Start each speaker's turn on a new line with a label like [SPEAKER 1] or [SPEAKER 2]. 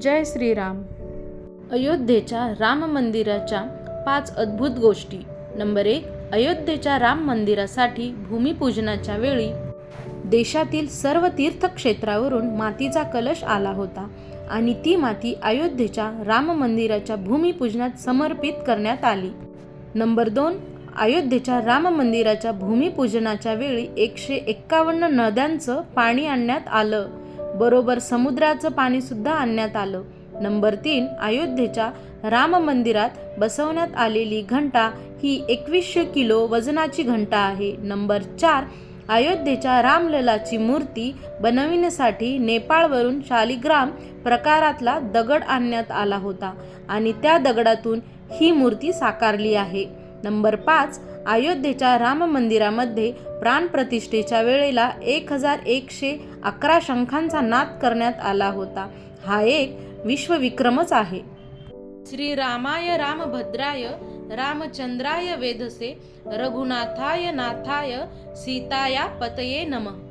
[SPEAKER 1] जय श्रीराम. अयोध्येच्या राम मंदिराच्या पाच अद्भुत गोष्टी. नंबर एक अयोध्येच्या राम मंदिरासाठी भूमिपूजनाच्या वेळी देशातील सर्व तीर्थक्षेत्रावरून मातीचा कलश आला होता आणि ती माती अयोध्येच्या राम मंदिराच्या भूमिपूजनात समर्पित करण्यात आली. नंबर दोन अयोध्येच्या राम मंदिराच्या भूमिपूजनाच्या वेळी एकशे एक्कावन्न नद्यांचं पाणी आणण्यात आलं. बरोबर समुद्राचं पाणी सुद्धा आणण्यात आलं. नंबर तीन अयोध्येच्या राम मंदिरात बसवण्यात आलेली घंटा ही एकवीसशे किलो वजनाची घंटा आहे. नंबर चार अयोध्येच्या रामललाची मूर्ती बनविण्यासाठी नेपाळवरून शालिग्राम प्रकारातला दगड आणण्यात आला होता आणि त्या दगडातून ही मूर्ती साकारली आहे. नंबर पाच अयोध्येच्या राम मंदिरामध्ये प्राणप्रतिष्ठेच्या वेळेला एक हजार एकशे अकरा शंखांचा नाद करण्यात आला होता. हा एक विश्वविक्रमच आहे. श्रीरामाय रामभद्राय रामचंद्राय वेधसे रघुनाथाय नाथाय सीताया पतये नमः.